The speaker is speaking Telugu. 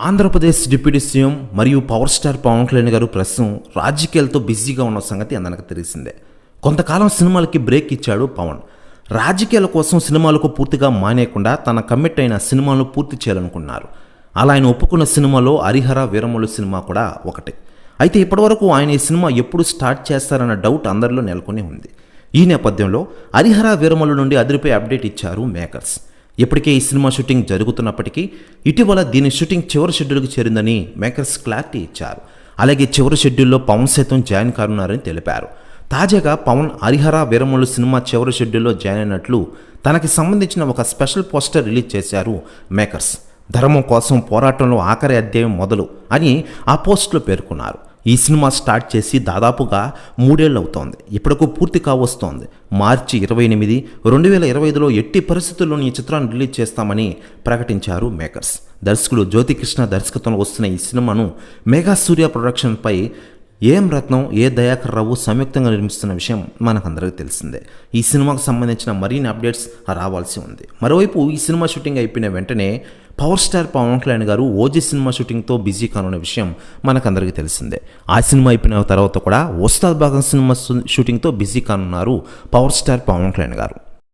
ఆంధ్రప్రదేశ్ డిప్యూటీ సీఎం మరియు పవర్ స్టార్ పవన్ కళ్యాణ్ గారు ప్రస్తుతం రాజకీయాలతో బిజీగా ఉన్న సంగతి అందరికి తెలిసిందే. కొంతకాలం సినిమాలకి బ్రేక్ ఇచ్చాడు పవన్. రాజకీయాల కోసం సినిమాలకు పూర్తిగా మానేయకుండా తన కమిట్ అయిన సినిమాలను పూర్తి చేయాలనుకున్నారు. అలా ఆయన ఒప్పుకున్న సినిమాలో హరిహర వీరములు సినిమా కూడా ఒకటి. అయితే ఇప్పటివరకు ఆయన ఈ సినిమా ఎప్పుడు స్టార్ట్ చేస్తారన్న డౌట్ అందరిలో నెలకొని ఉంది. ఈ నేపథ్యంలో హరిహర వీరములు నుండి అదిరిపై అప్డేట్ ఇచ్చారు మేకర్స్. ఇప్పటికే ఈ సినిమా షూటింగ్ జరుగుతున్నప్పటికీ ఇటీవల దీని షూటింగ్ చివరి షెడ్యూల్కి చేరిందని మేకర్స్ క్లారిటీ ఇచ్చారు. అలాగే చివరి షెడ్యూల్లో పవన్ సైతం జాయిన్ కానున్నారని తెలిపారు. తాజాగా పవన్ హరిహర వీరములు సినిమా చివరి షెడ్యూల్లో జాయిన్ అయినట్లు తనకి సంబంధించిన ఒక స్పెషల్ పోస్టర్ రిలీజ్ చేశారు మేకర్స్. ధర్మం కోసం పోరాటంలో ఆఖరి అధ్యాయం మొదలు అని ఆ పోస్ట్లో పేర్కొన్నారు. ఈ సినిమా స్టార్ట్ చేసి దాదాపుగా మూడేళ్ళు అవుతోంది ఇప్పటికు పూర్తి కావస్తోంది. మార్చి ఇరవై ఎనిమిది రెండు వేల ఇరవై ఐదులో ఎట్టి పరిస్థితుల్లోనూ ఈ చిత్రాన్ని రిలీజ్ చేస్తామని ప్రకటించారు మేకర్స్. దర్శకుడు జ్యోతికృష్ణ దర్శకత్వంలో వస్తున్న ఈ సినిమాను మెగా సూర్య ప్రొడక్షన్పై ఏం రత్నం ఏ దయాకర్ రావు సంయుక్తంగా నిర్మిస్తున్న విషయం మనకందరికీ తెలిసిందే. ఈ సినిమాకు సంబంధించిన మరిన్ని అప్డేట్స్ రావాల్సి ఉంది. మరోవైపు ఈ సినిమా షూటింగ్ అయిపోయిన వెంటనే పవర్ స్టార్ పవన్ కళ్యాణ్ గారు ఓజీ సినిమా షూటింగ్తో బిజీ కానున్న విషయం మనకందరికీ తెలిసిందే. ఆ సినిమా అయిపోయిన తర్వాత కూడా ఉస్తాద్ భాగం సినిమా షూటింగ్తో బిజీ కానున్నారు పవర్ స్టార్ పవన్ కళ్యాణ్ గారు.